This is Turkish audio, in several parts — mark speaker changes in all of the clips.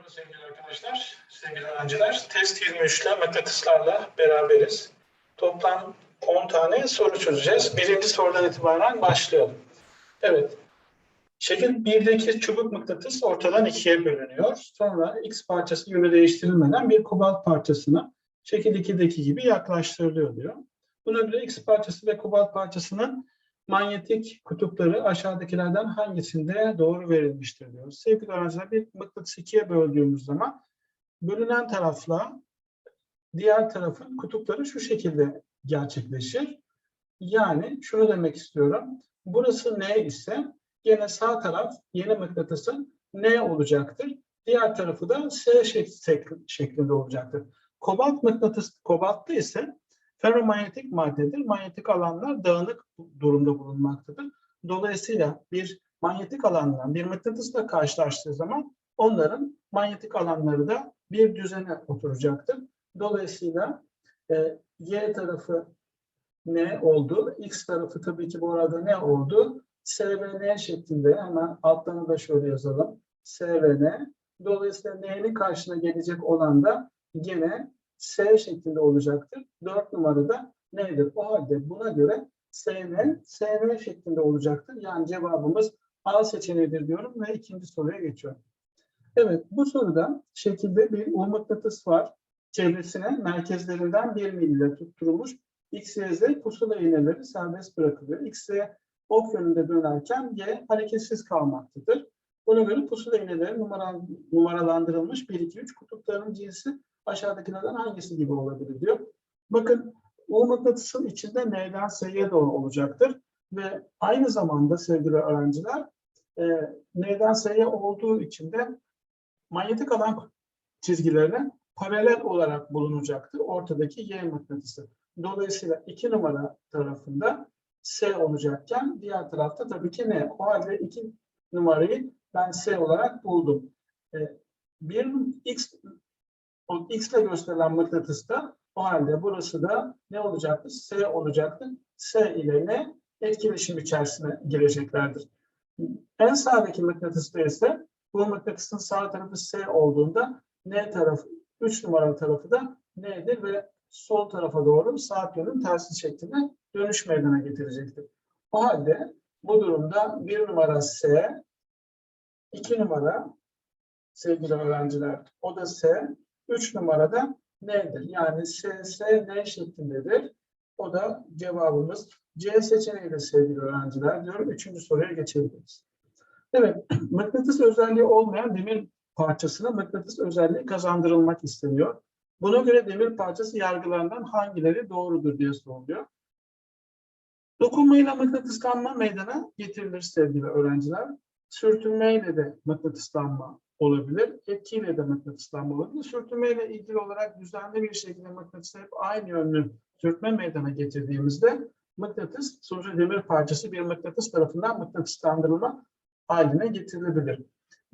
Speaker 1: Merhaba sevgili arkadaşlar, sevgili öğrenciler. Test 23'le mıknatıslarla beraberiz. Toplam 10 tane soru çözeceğiz. Birinci sorudan itibaren başlayalım. Evet. Şekil 1'deki çubuk mıknatıs ortadan ikiye bölünüyor. Sonra X parçası yönü değiştirilmeden bir kobalt parçasına şekil 2'deki gibi yaklaştırılıyor diyor. Buna göre X parçası ve kobalt parçasının manyetik kutupları aşağıdakilerden hangisinde doğru verilmiştir diyor. Sevgili öğrenciler bir mıknatısı ikiye böldüğümüz zaman bölünen tarafla diğer tarafın kutupları şu şekilde gerçekleşir. Yani şunu demek istiyorum. Burası N ise gene sağ taraf yeni mıknatısın N olacaktır. Diğer tarafı da S şek- şeklinde olacaktır. Kobalt mıknatıs kobaltlı ise ferromanyetik maddedir. Manyetik alanlar dağınık durumda bulunmaktadır. Dolayısıyla bir manyetik alanla bir mıknatısla karşılaştığı zaman onların manyetik alanları da bir düzene oturacaktır. Dolayısıyla e, Y tarafı ne oldu? X tarafı tabii ki bu arada ne oldu? S ve N şeklinde hemen altlarını da şöyle yazalım. S ve N. Dolayısıyla N'nin karşına gelecek olan da gene S şeklinde olacaktır. 4 numarada nedir? O halde buna göre SN, SN şeklinde olacaktır. Yani cevabımız A seçeneğidir diyorum ve ikinci soruya geçiyorum. Evet bu soruda şekilde bir U mıknatıs var. Çevresine merkezlerinden 1 mil tutturulmuş X, Y, Z pusula iğneleri serbest bırakılıyor. X, Y ok yönünde dönerken Y hareketsiz kalmaktadır. Buna göre pusula iğneleri numaran- numaralandırılmış 1, 2, 3 kutuplarının cinsi aşağıdakilerden hangisi gibi olabilir diyor. Bakın U mıknatısın içinde N'den S'ye doğru olacaktır. Ve aynı zamanda sevgili öğrenciler e, N'den S'ye olduğu için de manyetik alan çizgilerine paralel olarak bulunacaktır. Ortadaki Y mıknatısı. Dolayısıyla iki numara tarafında S olacakken diğer tarafta tabii ki N. O halde iki numarayı ben S olarak buldum. E, bir X o X ile gösterilen mıknatısta o halde burası da ne olacaktır? S olacaktır. S ile ne? Etkileşim içerisine gireceklerdir. En sağdaki mıknatısta ise bu mıknatısın sağ tarafı S olduğunda N tarafı, 3 numaralı tarafı da N'dir ve sol tarafa doğru saat yönün tersi şeklinde dönüş meydana getirecektir. O halde bu durumda 1 numara S, 2 numara sevgili öğrenciler o da S, 3 numarada N'dir. Yani S, S, N şeklindedir. O da cevabımız C seçeneği de sevgili öğrenciler diyorum. Üçüncü soruya geçebiliriz. Evet, mıknatıs özelliği olmayan demir parçasına mıknatıs özelliği kazandırılmak isteniyor. Buna göre demir parçası yargılarından hangileri doğrudur diye soruluyor. Dokunmayla mıknatıslanma meydana getirilir sevgili öğrenciler. Sürtünmeyle de mıknatıslanma olabilir. Etkiyle de mıknatıslanma olabilir. Sürtünmeyle ilgili olarak düzenli bir şekilde mıknatıs hep aynı yönlü sürtme meydana getirdiğimizde mıknatıs sonuçta demir parçası bir mıknatıs tarafından mıknatıslandırılma haline getirilebilir.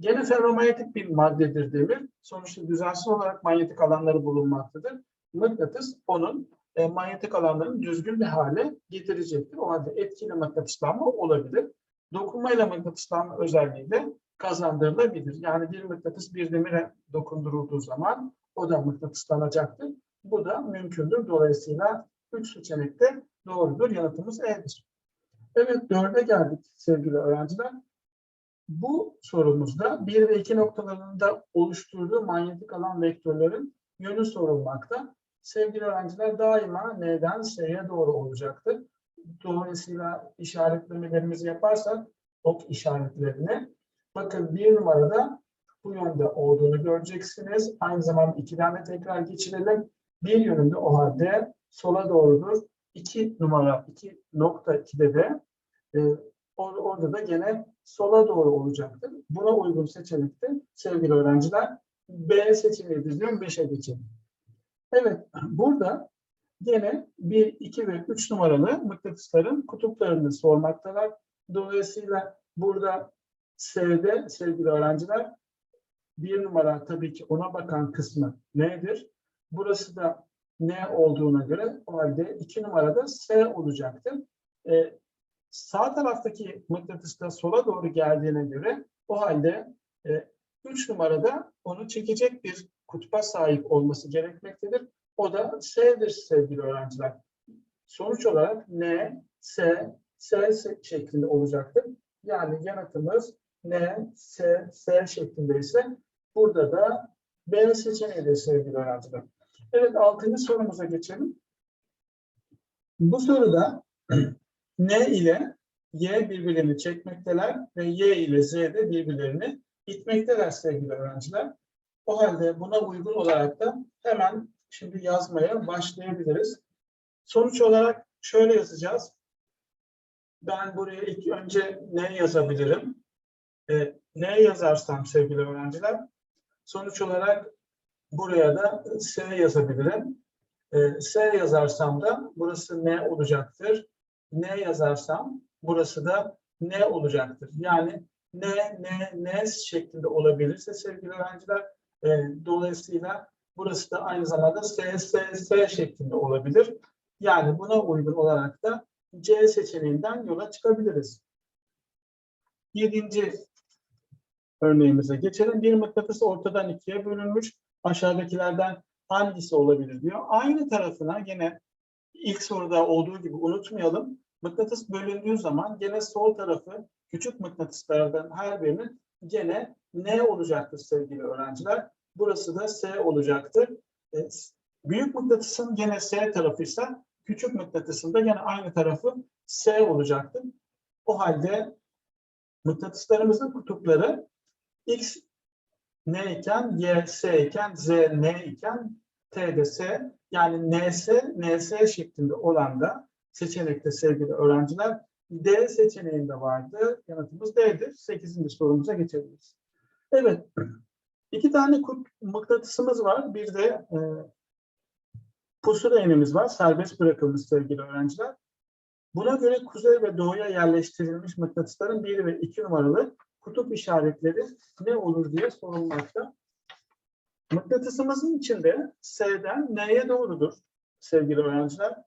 Speaker 1: Gene ferromanyetik bir maddedir demir. Sonuçta düzensiz olarak manyetik alanları bulunmaktadır. Mıknatıs onun e, manyetik alanlarını düzgün bir hale getirecektir. O halde etkili mıknatıslanma olabilir. Dokunmayla mıknatıslanma özelliği de kazandırılabilir. Yani bir mıknatıs bir demire dokundurulduğu zaman o da mıknatıslanacaktır. Bu da mümkündür. Dolayısıyla üç seçenek de doğrudur. Yanıtımız E'dir. Evet dörde geldik sevgili öğrenciler. Bu sorumuzda 1 ve 2 noktalarında oluşturduğu manyetik alan vektörlerin yönü sorulmakta. Sevgili öğrenciler daima N'den S'ye doğru olacaktır. Dolayısıyla işaretlemelerimizi yaparsak ok işaretlerini bakın bir numarada bu yönde olduğunu göreceksiniz. Aynı zamanda ikiden de tekrar geçirelim. Bir yönünde o halde sola doğrudur. 2 numara 2 nokta 2'de de e, or- orada da gene sola doğru olacaktır. Buna uygun seçenekte sevgili öğrenciler B seçeneğidir diyorum 5'e geçelim. Evet burada gene 1, 2 ve 3 numaralı mıknatısların kutuplarını sormaktalar. Dolayısıyla burada S'de sevgili öğrenciler bir numara tabii ki ona bakan kısmı nedir? Burası da ne olduğuna göre o halde iki numarada S olacaktır. Ee, sağ taraftaki mıknatıs da sola doğru geldiğine göre o halde 3 numarada onu çekecek bir kutba sahip olması gerekmektedir. O da S'dir sevgili öğrenciler. Sonuç olarak N, S, S şeklinde olacaktır. Yani yanıtımız N, S, S şeklinde ise burada da B seçeneğidir sevgili öğrenciler. Evet altıncı sorumuza geçelim. Bu soruda N ile Y birbirlerini çekmekteler ve Y ile Z de birbirlerini itmekteler sevgili öğrenciler. O halde buna uygun olarak da hemen şimdi yazmaya başlayabiliriz. Sonuç olarak şöyle yazacağız. Ben buraya ilk önce ne yazabilirim? Ee, ne yazarsam sevgili öğrenciler? Sonuç olarak buraya da S yazabilirim. Ee, S yazarsam da burası ne olacaktır? Ne yazarsam burası da ne olacaktır? Yani ne, ne, ne şeklinde olabilirse sevgili öğrenciler e, dolayısıyla burası da aynı zamanda S, S, S şeklinde olabilir. Yani buna uygun olarak da C seçeneğinden yola çıkabiliriz. Yedinci örneğimize geçelim. Bir mıknatıs ortadan ikiye bölünmüş. Aşağıdakilerden hangisi olabilir diyor. Aynı tarafına gene ilk soruda olduğu gibi unutmayalım. Mıknatıs bölündüğü zaman gene sol tarafı küçük mıknatıslardan her birinin gene N olacaktır sevgili öğrenciler. Burası da S olacaktır. E, büyük mıknatısın gene S tarafıysa küçük mıknatısın da gene aynı tarafı S olacaktır. O halde mıknatıslarımızın kutupları X N iken, Y S iken, Z N iken, T de S. Yani NS, NS şeklinde olan da seçenekte sevgili öğrenciler D seçeneğinde vardı. Yanıtımız D'dir. 8. sorumuza geçebiliriz. Evet. İki tane kut, mıknatısımız var. Bir de e, pusula iğnemiz var. Serbest bırakılmış sevgili öğrenciler. Buna göre kuzey ve doğuya yerleştirilmiş mıknatısların 1 ve 2 numaralı kutup işaretleri ne olur diye sorulmakta. Mıknatısımızın içinde S'den N'ye doğrudur sevgili öğrenciler.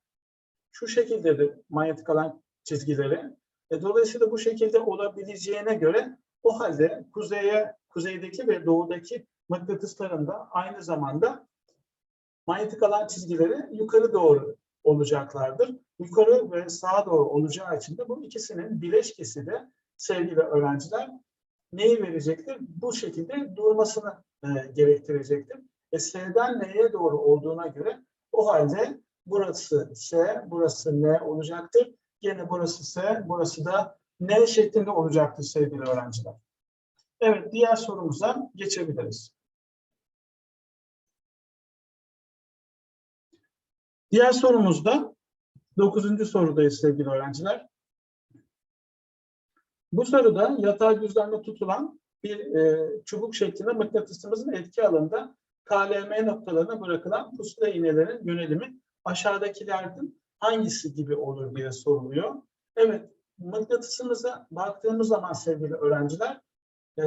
Speaker 1: Şu şekildedir manyetik alan çizgileri. E, dolayısıyla bu şekilde olabileceğine göre o halde kuzeye, kuzeydeki ve doğudaki mıknatısların da aynı zamanda manyetik alan çizgileri yukarı doğru olacaklardır. Yukarı ve sağa doğru olacağı için de bu ikisinin bileşkesi de sevgili öğrenciler neyi verecektir? Bu şekilde durmasını e, gerektirecektir. E, S'den N'ye doğru olduğuna göre o halde burası S, burası N olacaktır. Yine burası S, burası da N şeklinde olacaktır sevgili öğrenciler. Evet, diğer sorumuza geçebiliriz. Diğer sorumuzda, dokuzuncu sorudayız sevgili öğrenciler. Bu soruda yatay düzlemde tutulan bir e, çubuk şeklinde mıknatısımızın etki alanında KLM noktalarına bırakılan pusula iğnelerin yönelimi aşağıdakilerden hangisi gibi olur diye soruluyor. Evet, mıknatısımıza baktığımız zaman sevgili öğrenciler, e,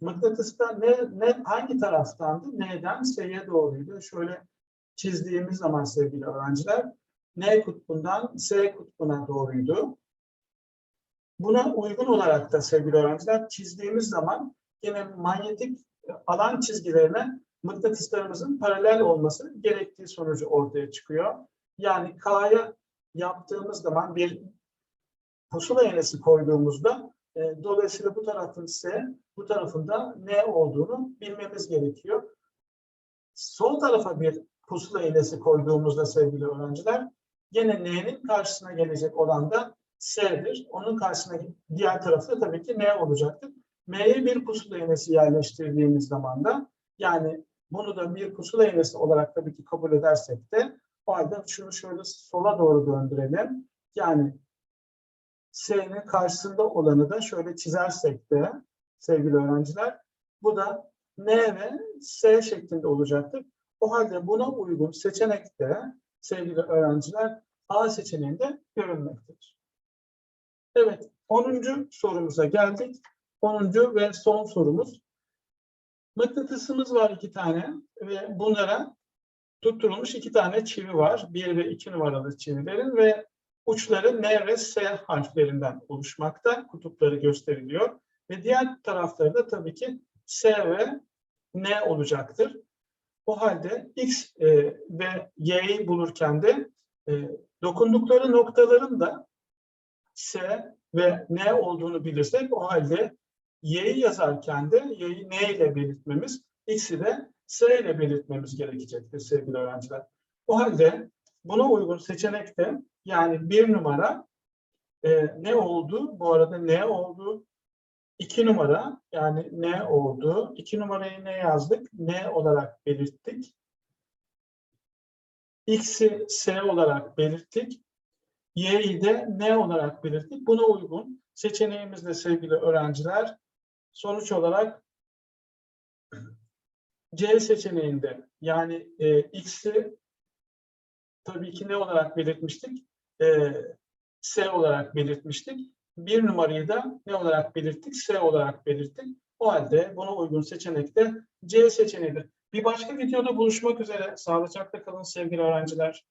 Speaker 1: mıknatısta ne, ne, hangi taraftandı? N'den S'ye doğruydu. Şöyle çizdiğimiz zaman sevgili öğrenciler, N kutbundan S kutbuna doğruydu. Buna uygun olarak da sevgili öğrenciler çizdiğimiz zaman yine manyetik alan çizgilerine mıknatıslarımızın paralel olması gerektiği sonucu ortaya çıkıyor. Yani K'ya yaptığımız zaman bir pusula iğnesi koyduğumuzda e, dolayısıyla bu tarafın S, bu tarafın da N olduğunu bilmemiz gerekiyor. Sol tarafa bir pusula iğnesi koyduğumuzda sevgili öğrenciler yine N'nin karşısına gelecek olan da S'dir. Onun karşısına diğer tarafta tabii ki M olacaktır. M'ye bir pusula iğnesi yerleştirdiğimiz zaman da yani bunu da bir pusula iğnesi olarak tabii ki kabul edersek de o halde şunu şöyle sola doğru döndürelim. Yani S'nin karşısında olanı da şöyle çizersek de sevgili öğrenciler bu da N ve S şeklinde olacaktır. O halde buna uygun seçenekte sevgili öğrenciler A seçeneğinde görülmektedir. Evet, 10. sorumuza geldik. 10. ve son sorumuz. Mıknatısımız var iki tane ve bunlara tutturulmuş iki tane çivi var. Bir ve iki numaralı çivilerin ve uçları N ve S harflerinden oluşmakta. Kutupları gösteriliyor. Ve diğer tarafları da tabii ki S ve N olacaktır. O halde X e, ve Y'yi bulurken de e, dokundukları noktaların da S ve N olduğunu bilirsek o halde Y'yi yazarken de Y'yi N ile belirtmemiz, X'i de S ile belirtmemiz gerekecektir sevgili öğrenciler. O halde buna uygun seçenekte yani bir numara e, ne oldu? Bu arada ne oldu? İki numara yani ne oldu? İki numarayı ne yazdık? Ne olarak belirttik. X'i S olarak belirttik. Y'yi de ne olarak belirttik. Buna uygun seçeneğimizde sevgili öğrenciler sonuç olarak C seçeneğinde yani e, X'i tabii ki ne olarak belirtmiştik? E, S olarak belirtmiştik. Bir numarayı da ne olarak belirttik? S olarak belirttik. O halde buna uygun seçenek de C seçeneğidir. Bir başka videoda buluşmak üzere. Sağlıcakla kalın sevgili öğrenciler.